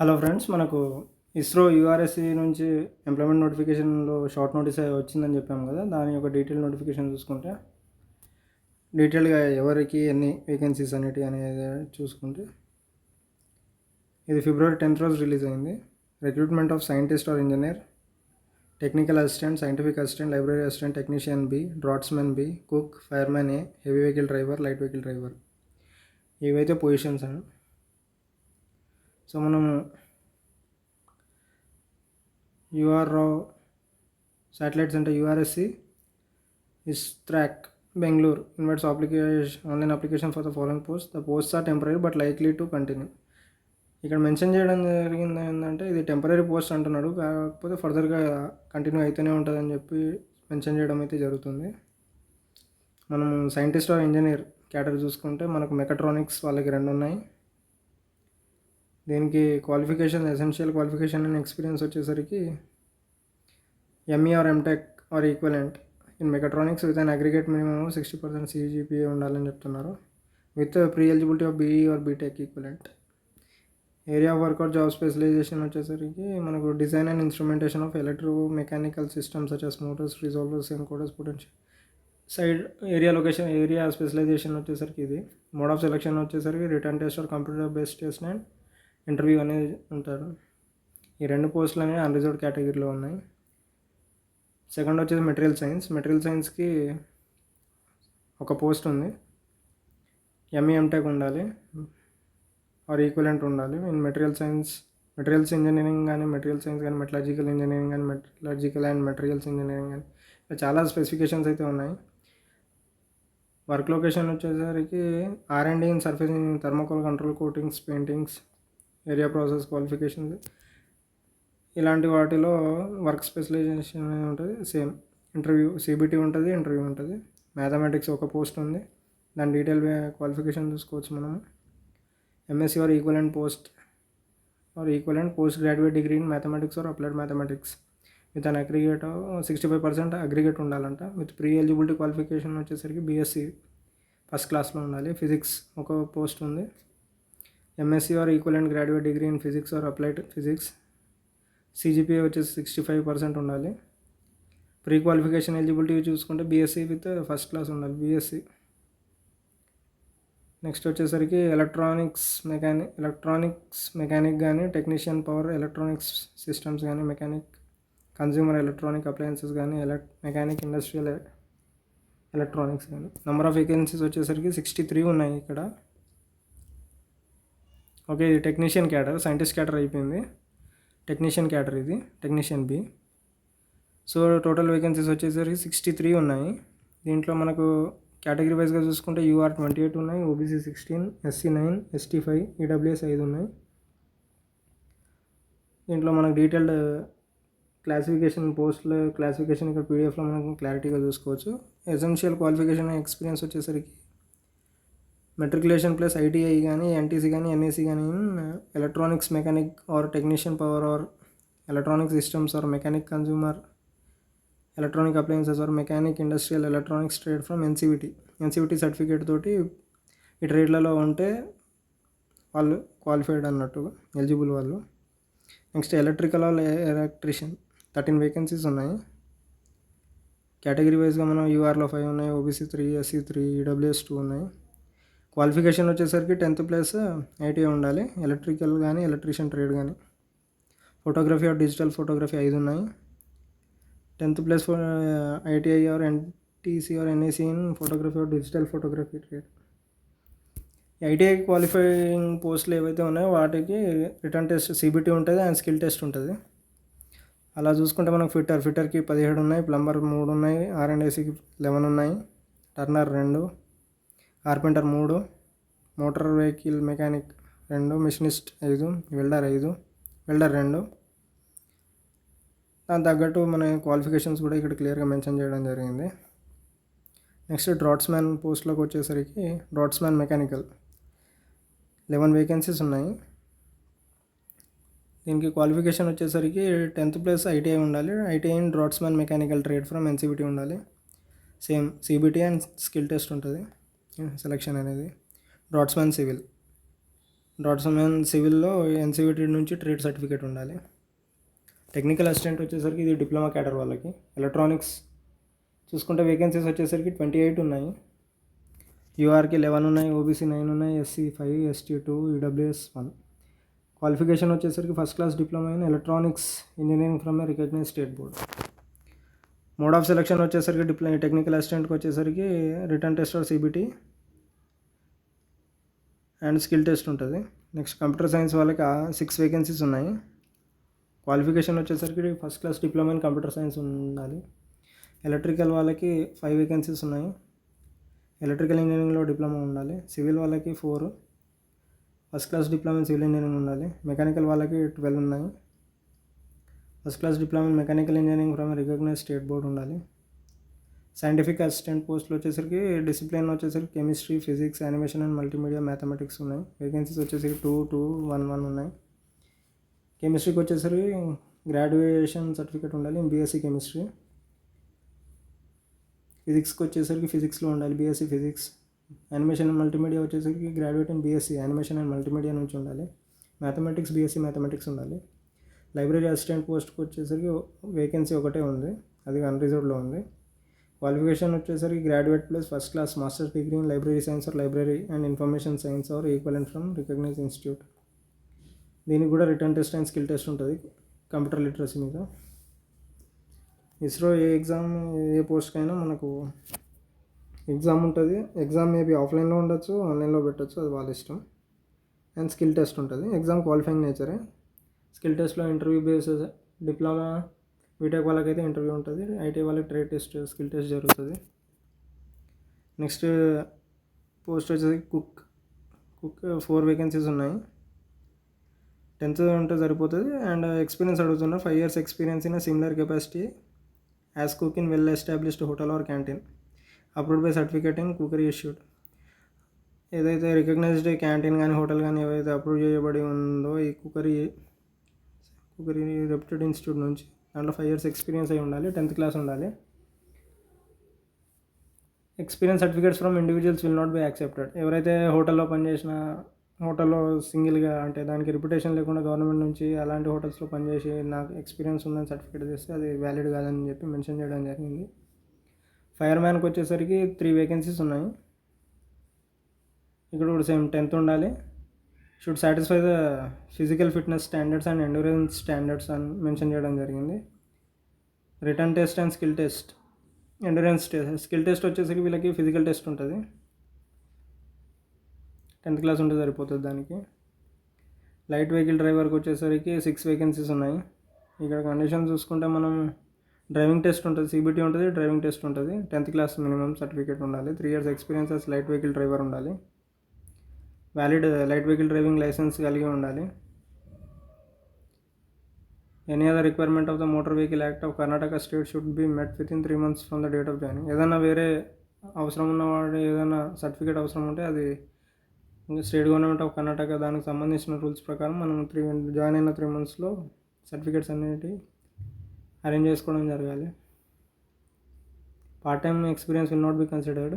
Hello friends మనకు ఇస్రో యూఆర్ఎస్సి నుంచి employment నోటిఫికేషన్లో షార్ట్ నోటీస్ వచ్చిందని చెప్పాము కదా దాని యొక్క డీటెయిల్ నోటిఫికేషన్ చూసుకుంటే డీటెయిల్గా ఎవరికి ఎన్ని వేకెన్సీస్ అనేటి అనేది చూసుకుంటే ఇది ఫిబ్రవరి టెన్త్ రోజు రిలీజ్ అయింది. Recruitment of scientist or engineer technical assistant scientific assistant library assistant technician B draughtsman B cook fireman A heavy vehicle driver light vehicle driver ఇవైతే పొజిషన్స్ అండి సో మనము యూఆర్ శాటిలైట్స్ అంటే URSC ISTRAC Bengaluru. Invites application online application for the following post. The post are temporary but likely to continue. ఇక్కడ mention చేయడం జరిగింది ఏంటంటే ఇది temporary post అంటున్నాడు. కాకపోతే ఫర్దర్గా కంటిన్యూ అయితేనే ఉంటుందని చెప్పి మెన్షన్ చేయడం అయితే జరుగుతుంది. మనం సైంటిస్ట్ ఆర్ ఇంజనీర్ క్యాటర్ చూసుకుంటే మనకు మెకట్రానిక్స్ వాళ్ళకి రెండు ఉన్నాయి. దీనికి qualification essential qualification and experience వచ్చేసరికి ME or MTech or equivalent in mechatronics with an aggregate minimum sixty percent CGPA ఉండాలని చెప్తున్నారు. With pre eligibility of BE or BTech equivalent area of work job specialization వచ్చేసరికి మనకు design and instrumentation of electro mechanical systems such motors resolvers encoders potential side area location area specialization వచ్చేసరికి ఇది. Mode of selection వచ్చేసరికి written test or computer based test and interview అనేది ఉంటారు. ఈ రెండు పోస్టులు అనేవి అన్రిజర్వ్డ్ కేటగిరీలో ఉన్నాయి. సెకండ్ వచ్చేసి మెటీరియల్ సైన్స్ మెటీరియల్ సైన్స్కి ఒక పోస్ట్ ఉంది. ఎంఈఎంటెక్ ఉండాలి. ఆర్ ఈక్వలెంట్ ఉండాలి. In material science materials engineering కానీ మెటీరియల్ సైన్స్ కానీ మెటలాజికల్ ఇంజనీరింగ్ కానీ మెటలాజికల్ అండ్ మెటీరియల్స్ ఇంజనీరింగ్ కానీ ఇలా చాలా స్పెసిఫికేషన్స్ అయితే ఉన్నాయి. వర్క్ లొకేషన్ వచ్చేసరికి or and in surface thermocol control coatings paintings area process qualification ఇలాంటి వాటిలో వర్క్ స్పెషలైజేషన్ ఉంటుంది. సేమ్ ఇంటర్వ్యూ సిబిటీ ఉంటుంది ఇంటర్వ్యూ ఉంటుంది. మ్యాథమెటిక్స్ ఒక పోస్ట్ ఉంది. దాని డీటెయిల్ క్వాలిఫికేషన్ చూసుకోవచ్చు మనం MSc or equivalent post or equivalent post graduate degree in mathematics or applied mathematics with an aggregate sixty five percent aggregate ఉండాలంట. With pre eligibility qualification వచ్చేసరికి BSc first క్లాస్లో ఉండాలి. Physics ఒక post ఉంది. MSc or equivalent graduate degree in physics or applied physics CGPA వచ్చేసి sixty five percent ఉండాలి. Pre qualification eligibility చూసుకుంటే BSc with first class ఉండాలి బీఎస్సీ నెక్స్ట్ వచ్చేసరికి ఎలక్ట్రానిక్స్ మెకానిక్ ఎలక్ట్రానిక్స్ మెకానిక్ కానీ టెక్నీషియన్ పవర్ ఎలక్ట్రానిక్స్ సిస్టమ్స్ కానీ mechanic consumer electronic appliances కానీ ఎలక్ mechanic industrial electronics కానీ number of vacancies వచ్చేసరికి సిక్స్టీ త్రీ ఉన్నాయి ఇక్కడ. ఓకే ఇది టెక్నీషియన్ క్యాటర్ సైంటిస్ట్ క్యాటర్ అయిపోయింది. టెక్నీషియన్ క్యాటర్ ఇది technician B. So total vacancies వచ్చేసరికి సిక్స్టీ త్రీ ఉన్నాయి. దీంట్లో మనకు కేటగిరీ వైజ్గా చూసుకుంటే యూఆర్ ట్వంటీ ఎయిట్ ఉన్నాయి OBC sixteen SC nine ST five EWS ఐదు ఉన్నాయి. దీంట్లో మనకు డీటెయిల్డ్ క్లాసిఫికేషన్ పోస్టులు క్లాసిఫికేషన్ ఇక్కడ పీడిఎఫ్లో మనం క్లారిటీగా చూసుకోవచ్చు. ఎసెన్షియల్ క్వాలిఫికేషన్ ఎక్స్పీరియన్స్ వచ్చేసరికి మెట్రికులేషన్ ప్లస్ ఐటీఐ కానీ ఎన్టీసీ కానీ ఎన్ఏసీ కానీ electronics mechanic or technician power or electronic systems or mechanic consumer electronic appliances or mechanic industrial electronics trade from NCVT. NCVT certificate తోటి ఈ ట్రేడ్లలో ఉంటే వాళ్ళు క్వాలిఫైడ్ అన్నట్టు ఎలిజిబుల్ వాళ్ళు. Next electrical or electrician thirteen vacancies ఉన్నాయి. Category వైజ్గా మనం యూఆర్లో ఫైవ్ ఉన్నాయి OBC three SC three EWS two ఉన్నాయి. క్వాలిఫికేషన్ వచ్చేసరికి టెన్త్ ప్లస్ ఐటీఐ ఉండాలి. ఎలక్ట్రికల్ కానీ ఎలక్ట్రీషియన్ ట్రేడ్ కానీ ఫోటోగ్రఫీ ఆర్ డిజిటల్ ఫోటోగ్రఫీ ఐదు ఉన్నాయి. Tenth plus ITI or NTC or NAC in photography or digital photography trade. ITI qualifying పోస్టులు ఏవైతే ఉన్నాయో వాటికి రిటర్న్ టెస్ట్ సిబిటీ ఉంటుంది అండ్ స్కిల్ టెస్ట్ ఉంటుంది. అలా చూసుకుంటే మనకు ఫిట్టర్ ఫిట్టర్కి పదిహేడు ఉన్నాయి ప్లంబర్ మూడు ఉన్నాయి ఆర్ అండ్ ఏసీకి లెవెన్ ఉన్నాయి టర్నర్ రెండు కార్పెంటర్ మూడు మోటార్ వెహికల్ మెకానిక్ రెండు మిషనిస్ట్ ఐదు వెల్డర్ ఐదు వెల్డర్ రెండు. దాని తగ్గట్టు మన క్వాలిఫికేషన్స్ కూడా ఇక్కడ క్లియర్గా మెన్షన్ చేయడం జరిగింది. నెక్స్ట్ డ్రాట్స్మ్యాన్ పోస్ట్లోకి వచ్చేసరికి డ్రాట్స్మ్యాన్ మెకానికల్. లెవెన్ వేకెన్సీస్ ఉన్నాయి. దీనికి క్వాలిఫికేషన్ వచ్చేసరికి టెన్త్ ప్లస్ ఐటీఐ ఉండాలి. ITI in draughtsman mechanical trade from NCVT ఉండాలి. Same CBT and skill test ఉంటుంది. సెలక్షన్ అనేది. డ్రాట్స్మ్యాన్ సివిల్ డ్రాట్స్మెన్ సివిల్లో ఎన్సీవిటీ నుంచి ట్రేడ్ సర్టిఫికేట్ ఉండాలి. టెక్నికల్ అసిస్టెంట్ వచ్చేసరికి ఇది డిప్లొమా క్యాడర్ వాళ్ళకి. ఎలక్ట్రానిక్స్ చూసుకుంటే వేకెన్సీస్ వచ్చేసరికి ట్వంటీ ఎయిట్ ఉన్నాయి యూఆర్కి లెవెన్ ఉన్నాయి ఓబీసీ నైన్ ఉన్నాయి SC five ST two EWS one qualification వచ్చేసరికి first class diploma in electronics engineering from a recognise state board mode of selection వచ్చేసరికి డిప్లొ టెక్నికల్ అసిస్టెంట్కి వచ్చేసరికి written test or CBT and skill test ఉంటుంది. Next computer science వాళ్ళకి six vacancies ఉన్నాయి. Qualification వచ్చేసరికి first class diploma in computer science ఉండాలి. Electrical వాళ్ళకి five vacancies ఉన్నాయి. ఎలక్ట్రికల్ ఇంజనీరింగ్లో డిప్లొమా ఉండాలి. సివిల్ వాళ్ళకి four first class diploma in civil engineering ఉండాలి. మెకానికల్ వాళ్ళకి ట్వెల్వ్ ఉన్నాయి. First class diploma in mechanical engineering from recognise state board ఉండాలి. సైంటిఫిక్ అసిస్టెంట్ పోస్టులు వచ్చేసరికి డిసిప్లిన్ వచ్చేసరికి chemistry physics animation and multimedia mathematics ఉన్నాయి. వేకెన్సీస్ వచ్చేసరికి టూ టూ వన్ వన్ ఉన్నాయి. కెమిస్ట్రీకి వచ్చేసరికి గ్రాడ్యుయేషన్ సర్టిఫికేట్ ఉండాలి బీఎస్సీ కెమిస్ట్రీ ఫిజిక్స్కి వచ్చేసరికి ఫిజిక్స్లో ఉండాలి BSc physics animation and multimedia వచ్చేసరికి graduate in BSc animation and multimedia నుంచి ఉండాలి. మ్యాథమెటిక్స్ బీఎస్సీ మ్యాథమెటిక్స్ ఉండాలి. లైబ్రరీ అసిస్టెంట్ పోస్ట్కి వచ్చేసరికి వేకెన్సీ ఒకటే ఉంది అది అన్రిజర్వ్డ్లో ఉంది. క్వాలిఫికేషన్ వచ్చేసరికి graduate plus first class masters degree in library science or library and information science or equivalent from recognise institute. దీనికి కూడా written test and skill test ఉంటుంది కంప్యూటర్ లిటరసీ మీద. ఇస్రో ఏ ఎగ్జామ్ ఏ పోస్ట్కైనా మనకు ఎగ్జామ్ ఉంటుంది. ఎగ్జామ్ మేబీ ఆఫ్లైన్లో ఉండొచ్చు ఆన్లైన్లో పెట్టచ్చు అది వాళ్ళ ఇష్టం. అండ్ స్కిల్ టెస్ట్ ఉంటుంది. ఎగ్జామ్ క్వాలిఫైయింగ్ నేచరే. స్కిల్ టెస్ట్లో ఇంటర్వ్యూ బేసెస్ డిప్లొమా బీటెక్ వాళ్ళకైతే ఇంటర్వ్యూ ఉంటుంది. ఐటీ వాళ్ళకి ట్రేడ్ టెస్ట్ స్కిల్ టెస్ట్ జరుగుతుంది. నెక్స్ట్ పోస్ట్ వచ్చేసి కుక్ కుక్ ఫోర్ వేకెన్సీస్ ఉన్నాయి. టెన్త్ ఉంటే సరిపోతుంది. అండ్ ఎక్స్పీరియన్స్ అడుగుతున్నా five years experience in similar capacity as cook in well established hotel or canteen approved by certificate in cookery issued ఏదైతే recognised canteen కానీ hotel కానీ ఏవైతే approve చేయబడి ఉందో ఈ కుకరీ కుకరీ రెప్యూటెడ్ ఇన్స్టిట్యూట్ నుంచి దాంట్లో ఫైవ్ ఇయర్స్ ఎక్స్పీరియన్స్ అయి ఉండాలి టెన్త్ క్లాస్ ఉండాలి. Experience certificates from individuals will not be accepted ఎవరైతే హోటల్లో పనిచేసిన హోటల్లో సింగిల్గా అంటే దానికి రిప్యుటేషన్ లేకుండా గవర్నమెంట్ నుంచి అలాంటి హోటల్స్లో పనిచేసి నాకు ఎక్స్పీరియన్స్ ఉందని సర్టిఫికేట్ చేస్తే అది వ్యాలిడ్ కాదని చెప్పి మెన్షన్ చేయడం జరిగింది. ఫైర్ మ్యాన్కి వచ్చేసరికి త్రీ వేకెన్సీస్ ఉన్నాయి. ఇక్కడ కూడా సేమ్ టెన్త్ ఉండాలి. Should satisfy the physical fitness standards and endurance standards అని మెన్షన్ చేయడం జరిగింది. Written test and skill test endurance test skill test వచ్చేసరికి వీళ్ళకి ఫిజికల్ టెస్ట్ ఉంటుంది. టెన్త్ క్లాస్ ఉంటే సరిపోతుంది దానికి. లైట్ వెహికల్ డ్రైవర్కి వచ్చేసరికి సిక్స్ వేకెన్సీస్ ఉన్నాయి. ఇక్కడ కండిషన్ చూసుకుంటే మనం డ్రైవింగ్ టెస్ట్ ఉంటుంది సిబిటీ ఉంటుంది డ్రైవింగ్ టెస్ట్ ఉంటుంది. టెన్త్ క్లాస్ మినిమం సర్టిఫికేట్ ఉండాలి. Three years experience light vehicle driver ఉండాలి. Valid light vehicle driving licence కలిగి ఉండాలి. Any other requirement of the motor vehicle act of Karnataka state should be met with in three months from the date of joining ఏదైనా వేరే అవసరం ఉన్నవాడు ఏదైనా certificate అవసరం ఉంటే అది స్టేట్ గవర్నమెంట్ ఆఫ్ కర్ణాటక దానికి సంబంధించిన రూల్స్ ప్రకారం మనం త్రీ జాయిన్ అయిన త్రీ మంత్స్లో సర్టిఫికేట్స్ అనేవి అరేంజ్ చేసుకోవడం జరగాలి. Part time experience will not be considered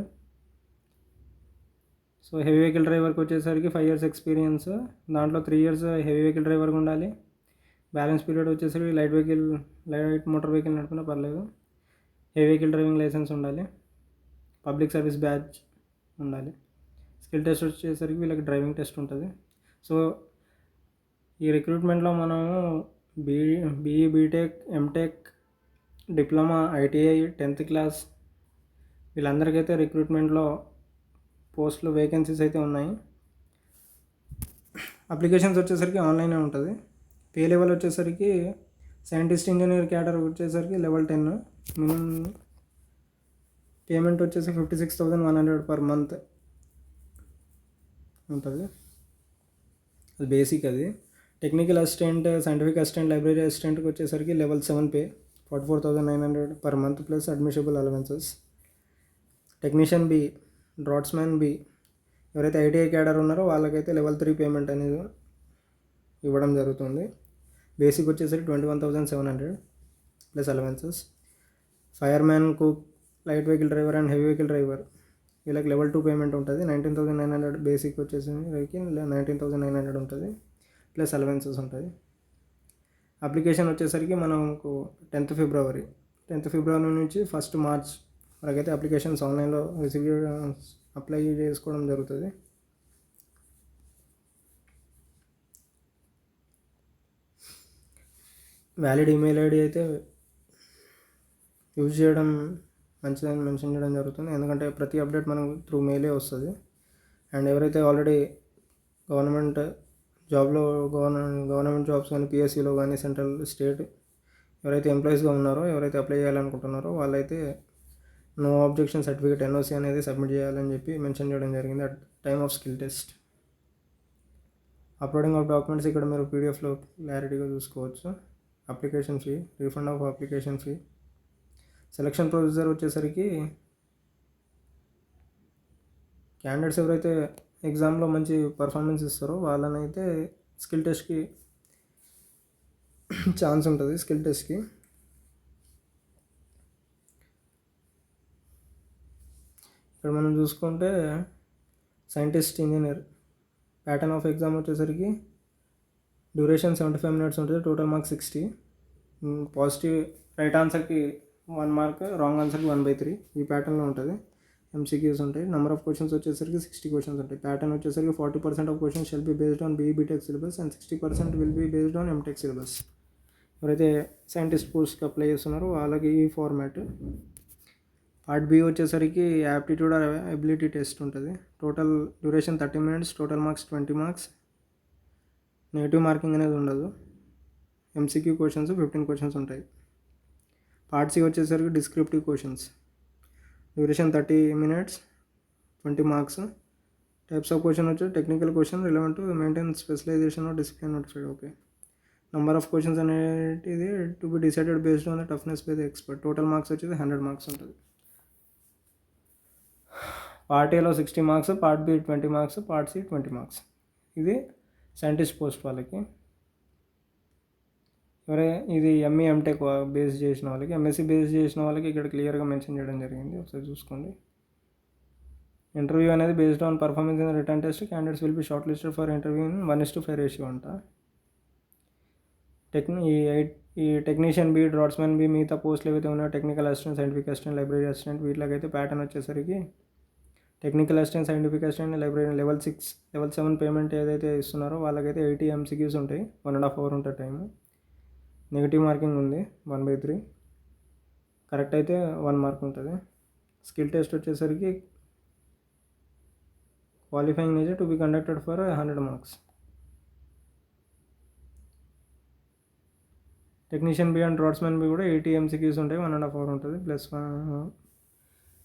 so heavy vehicle డ్రైవర్కి వచ్చేసరికి ఫైవ్ ఇయర్స్ ఎక్స్పీరియన్స్ దాంట్లో త్రీ ఇయర్స్ హెవీ వెహికల్ డ్రైవర్గా ఉండాలి. బ్యాలెన్స్ పీరియడ్ వచ్చేసరికి light vehicle light motor vehicle నడిపినా పర్లేదు. హెవీ వెహికల్ డ్రైవింగ్ లైసెన్స్ ఉండాలి. పబ్లిక్ సర్వీస్ బ్యాచ్ ఉండాలి. Skill test వచ్చేసరికి వీళ్ళకి డ్రైవింగ్ టెస్ట్ ఉంటుంది. సో ఈ రిక్రూట్మెంట్లో మనము B BE BTech MTech diploma ITI tenth class వీళ్ళందరికైతే రిక్రూట్మెంట్లో పోస్టులు వేకెన్సీస్ అయితే ఉన్నాయి. అప్లికేషన్స్ వచ్చేసరికి ఆన్లైనే ఉంటుంది. పే లెవెల్ వచ్చేసరికి సైంటిస్ట్ ఇంజనీర్ క్యాటర్ వచ్చేసరికి లెవెల్ టెన్ మినిమం పేమెంట్ వచ్చేసి fifty six thousand one hundred per month ఉంటుంది. అది బేసిక్ అది. Technical assistant scientific assistant library అసిస్టెంట్కి వచ్చేసరికి level seven pay forty four thousand nine hundred per month plus admissible allowances technician B draughtsman B ఎవరైతే ITI cadre ఉన్నారో వాళ్ళకైతే level three payment అనేది ఇవ్వడం జరుగుతుంది. బేసిక్ వచ్చేసరికి twenty one thousand seven hundred plus allowances fireman cook light vehicle driver and heavy vehicle driver వీళ్ళకి level two payment ఉంటుంది. Nineteen thousand nine hundred basic వచ్చేసి నైన్టీన్ థౌసండ్ నైన్ హండ్రెడ్ ఉంటుంది. Plus allowances ఉంటుంది. Application వచ్చేసరికి మనకు tenth February tenth February నుంచి first March వరకైతే applications ఆన్లైన్లో రిసీవ్ అప్లై చేసుకోవడం జరుగుతుంది. వ్యాలిడ్ ఈమెయిల్ ఐడి అయితే యూజ్ చేయడం మంచిదని మెన్షన్ చేయడం జరుగుతుంది. ఎందుకంటే ప్రతి అప్డేట్ మనకు త్రూ మెయిలే వస్తుంది. అండ్ ఎవరైతే ఆల్రెడీ గవర్నమెంట్ జాబ్లో గవర్నమెంట్ గవర్నమెంట్ జాబ్స్ కానీ పిఎస్సిలో కానీ సెంట్రల్ స్టేట్ ఎవరైతే ఎంప్లాయీస్గా ఉన్నారో ఎవరైతే అప్లై చేయాలనుకుంటున్నారో వాళ్ళైతే నో ఆబ్జెక్షన్ సర్టిఫికేట్ ఎన్ఓసి అనేది సబ్మిట్ చేయాలని చెప్పి మెన్షన్ చేయడం జరిగింది at time of skill test uploading of documents ఇక్కడ మీరు పీడిఎఫ్లో క్లారిటీగా చూసుకోవచ్చు. Application fee refund of application fee selection procedure వచ్చేసరికి క్యాండిడేట్స్ ఎవరైతే ఎగ్జామ్లో మంచి పర్ఫార్మెన్స్ ఇస్తారో వాళ్ళనైతే స్కిల్ టెస్ట్కి ఛాన్స్ ఉంటుంది స్కిల్ టెస్ట్కి ఇక్కడ మనం చూసుకుంటే scientist engineer. Pattern of exam వచ్చేసరికి డ్యూరేషన్ సెవెంటీ ఫైవ్ మినిట్స్ ఉంటుంది total marks sixty positive right ఆన్సర్కి one mark wrong ఆన్సర్కి వన్ బై త్రీ ఈ ప్యాటర్న్లో ఉంటుంది. ఎంసీక్యూస్ ఉంటాయి. నెంబర్ ఆఫ్ క్వశ్చన్స్ వచ్చేసరికి సిక్స్టీ క్వశ్చన్స్ ఉంటాయి. ప్యాటర్న్ వచ్చేసరికి forty percent of questions shall be based on BE BTech syllabus and sixty percent will be based on MTech syllabus ఎవరైతే scientist పోస్ట్కి apply చేస్తున్నారో వాళ్ళకి ఈ ఫార్మాట్ పార్ట్ బి వచ్చేసరికి aptitude ability test ఉంటుంది. Total duration thirty minutes total marks twenty marks. Negative marking అనేది ఉండదు. MCQ questions fifteen questions ఉంటాయి. పార్ట్ సి వచ్చేసరికి descriptive questions duration thirty minutes twenty marks. Types of question వచ్చి technical question relevant to maintain specialization or discipline notified okay number of questions అనేది to be decided based on the toughness by the expert total marks వచ్చేసి hundred marks ఉంటుంది. Part ఏలో sixty marks part B twenty marks part C twenty marks ఇది scientist post వాళ్ళకి. ఎవరే ఇది ME MTech base చేసిన వాళ్ళకి. ఎంఎస్సి బేస్ చేసిన వాళ్ళకి ఇక్కడ క్లియర్గా మెన్షన్ చేయడం జరిగింది. ఒకసారి చూసుకోండి. ఇంటర్వ్యూ అనేది based on performance in written test candidates will be shortlisted for interview in one is to five ratio అంట. టెక్ని ఈ ఎయిట్ ఈ టెక్నీషియన్ బి డ్రాట్స్మెన్ బి మిగతా పోస్టులు ఏవైతే ఉన్నాయో technical assistant scientific assistant library assistant వీటికైతే pattern వచ్చేసరికి technical assistant scientific assistant library level six level seven payment ఏదైతే ఇస్తున్నారో వాళ్ళకైతే ఎయిటీ ఎంసీక్యూస్ ఉంటాయి. వన్ అండ్ హాఫ్ అవర్ ఉంటుంది టైం నెగిటివ్ మార్కింగ్ ఉంది. One by three. కరెక్ట్ అయితే వన్ మార్క్ ఉంటుంది. Skill test వచ్చేసరికి qualifying nature to be conducted for hundred marks. Technician B and draughtsman B కూడా ఎయిటీ ఎంసీక్యూస్ ఉంటాయి. One and half hour ఉంటుంది. Plus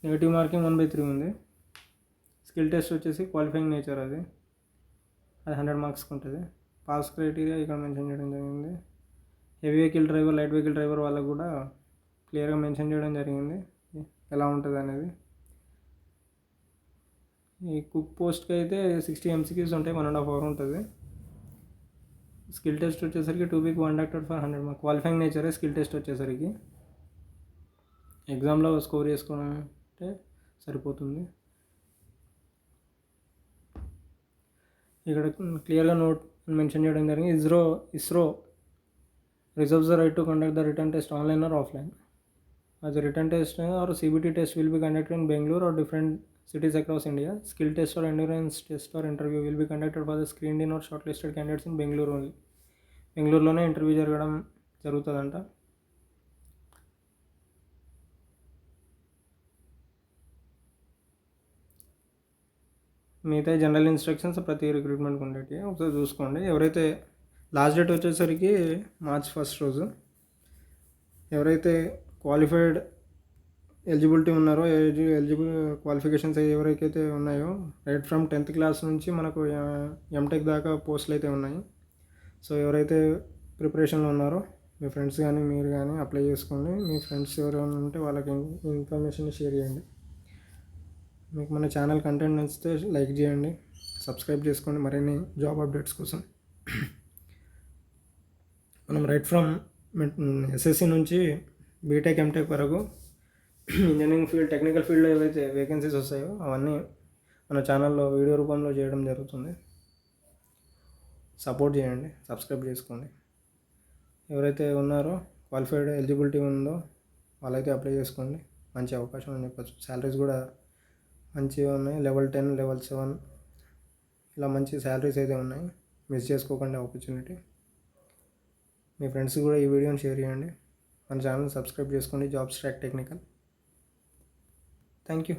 negative marking one by three ఉంది. Skill test వచ్చేసి qualifying nature అది. అది hundred మార్క్స్కి ఉంటుంది. పాస్ క్రైటీరియా ఇక్కడ మెన్షన్ చేయడం జరిగింది. Heavy vehicle driver light vehicle driver వాళ్ళకు కూడా క్లియర్గా మెన్షన్ చేయడం జరిగింది. ఎలా ఉంటుంది అనేది. ఈ కుక్ పోస్ట్కి అయితే సిక్స్టీ ఎంసీక్యూస్ ఉంటాయి. వన్ అండ్ హాఫ్ అవర్ ఉంటుంది. స్కిల్ టెస్ట్ వచ్చేసరికి to be conducted for hundred mark qualifying నేచరే skill test వచ్చేసరికి. ఎగ్జామ్లో స్కోర్ చేసుకుంటే సరిపోతుంది. ఇక్కడ క్లియర్గా నోట్ మెన్షన్ చేయడం జరిగింది. ISRO ISRO reserves the right to conduct the written test online or offline? As written test or CBT test will be conducted in Bengaluru or different cities across India skill test or endurance test or interview will be conducted for the screen in or shortlisted candidates in Bengaluru only బెంగళూరులోనే ఇంటర్వ్యూ జరగడం జరుగుతుందంట. మిగతా general instructions ప్రతి రిక్రూట్మెంట్కి ఉండేవి ఒకసారి చూసుకోండి. ఎవరైతే last date వచ్చేసరికి మార్చ్ ఫస్ట్ రోజు ఎవరైతే క్వాలిఫైడ్ ఎలిజిబిలిటీ ఉన్నారో ఎలిజిబుల్ క్వాలిఫికేషన్స్ ఎవరికైతే ఉన్నాయో రైట్ ఫ్రమ్ టెన్త్ క్లాస్ నుంచి మనకు ఎంటెక్ దాకా పోస్టులు అయితే ఉన్నాయి. సో ఎవరైతే ప్రిపరేషన్లో ఉన్నారో మీ ఫ్రెండ్స్ కానీ మీరు కానీ అప్లై చేసుకోండి. మీ ఫ్రెండ్స్ ఎవరైనా ఉంటే వాళ్ళకి ఇన్ఫర్మేషన్ షేర్ చేయండి. మీకు మన ఛానల్ కంటెంట్ నచ్చితే లైక్ చేయండి సబ్స్క్రైబ్ చేసుకోండి. మరిన్ని జాబ్ అప్డేట్స్ కోసం మనం రైట్ ఫ్రమ్ ఎస్ఎస్సి నుంచి బీటెక్ ఎంటెక్ వరకు ఇంజనీరింగ్ ఫీల్డ్ టెక్నికల్ ఫీల్డ్లో ఏవైతే వేకెన్సీస్ వస్తాయో అవన్నీ మన ఛానల్లో వీడియో రూపంలో చేయడం జరుగుతుంది. సపోర్ట్ చేయండి సబ్స్క్రైబ్ చేసుకోండి. ఎవరైతే ఉన్నారో క్వాలిఫైడ్ ఎలిజిబిలిటీ ఉందో వాళ్ళైతే అప్లై చేసుకోండి. మంచి అవకాశం అని చెప్పచ్చు. శాలరీస్ కూడా మంచిగా ఉన్నాయి. లెవెల్ టెన్ లెవెల్ సెవెన్ ఇలా మంచి శాలరీస్ అయితే ఉన్నాయి. మిస్ చేసుకోకండి ఆపర్చునిటీ మీ ఫ్రెండ్స్ కూడా ఈ వీడియోని షేర్ చేయండి. మన ఛానల్ సబ్స్క్రైబ్ చేసుకోండి. Jobs track technical thank you